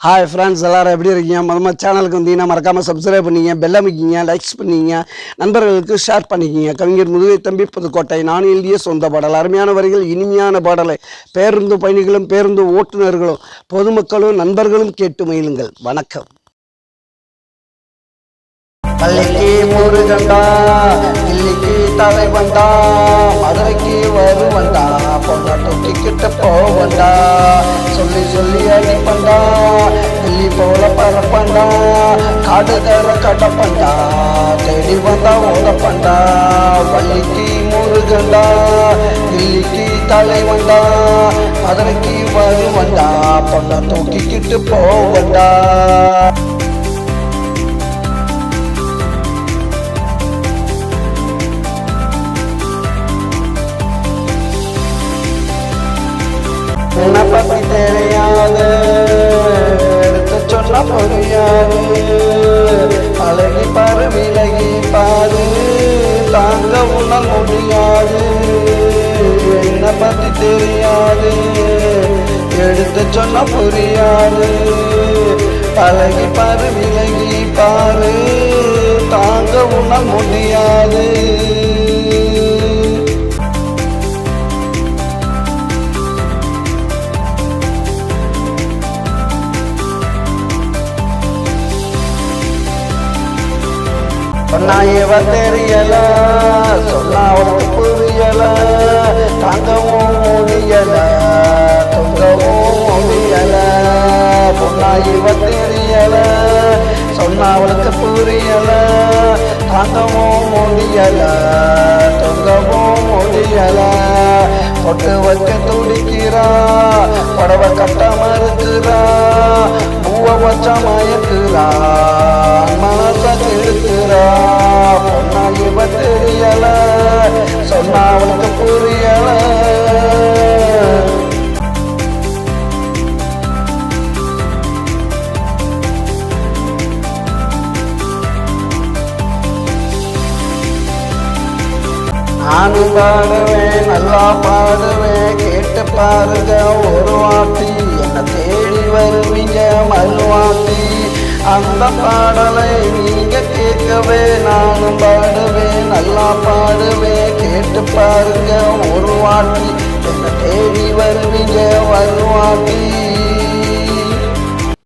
Hi friends எல்லோரும் எப்படி இருக்கீங்க? மொதல் சேனலுக்கு வந்தீங்கன்னா மறக்காமல் சப்ஸ்கிரைப் பண்ணிங்க பெல் அமைக்கிங்க லைக்ஸ் பண்ணிங்க நண்பர்களுக்கு ஷேர் பண்ணிக்கிங்க. கவிஞர் முதுகை தம்பி புதுக்கோட்டை நான் எழுதிய சொந்த பாடல் அருமையான வரிகள் இனிமையான பாடலை பேருந்து பயணிகளும் பேருந்து ஓட்டுநர்களும் பொதுமக்களும் நண்பர்களும் கேட்டு மயிலுங்கள் வணக்கம். பள்ளிக்கு முருகண்டா தில்லிக்கு தலைவண்டா மதுரைக்கு வருவண்டா பொண்ணை தூக்கிக்கிட்டு போவண்டா சொல்லி சொல்லி அடிப்பண்டா போல பரப்பண்டா காடுதர கடப்பண்டா தேடி வந்தா ஓடப்பண்டா வள்ளிக்கு முருகண்டா தில்லிக்கு தலைவண்டா மதுரைக்கு வருவண்டா பொண்ணை தூக்கிக்கிட்டு போவண்டா. உன்னை பத்தி தெரியாது. சொன்ன புரியாது அழகி பாரு விலகி பாரு தாங்க உன்னால் முடியாது என்னை பற்றி தெரியாது எடுத்து சொன்ன புரியாது பழகி பாரு விலகி பாரு தாங்க உன்னால் முடியாது. சொன்னாயவ தெரியல சொன்னா அவளுக்கு புரியல தங்கவும் முடியல தொங்கவும் முடியல. பொண்ணாயிவ தெரியல சொன்னா அவளுக்கு புரியல தங்கவும் முடியல தொங்கவும் முடியல. பொட்டு வைக்க துடிக்கிறா புடவை கட்ட மறுக்கிறா பூவை வச்ச மயக்குறா மனசை கெடுக்கிறா. சொன்னா புரியல நானும் பாடுவேன் நல்லா பாடுவேன் கேட்டு பாருங்க ஒரு வாட்டி. என்னை தேடி வருவீங்க மறுவாட்டி. அந்த பாடலை நீங்க கேட்கவே நானும் பாடுவேன் நல்லா பாடுவேன். கேட்டு பாருங்க ஒரு வாட்டி என்னை தேடி வருவீங்க வருவாட்டி?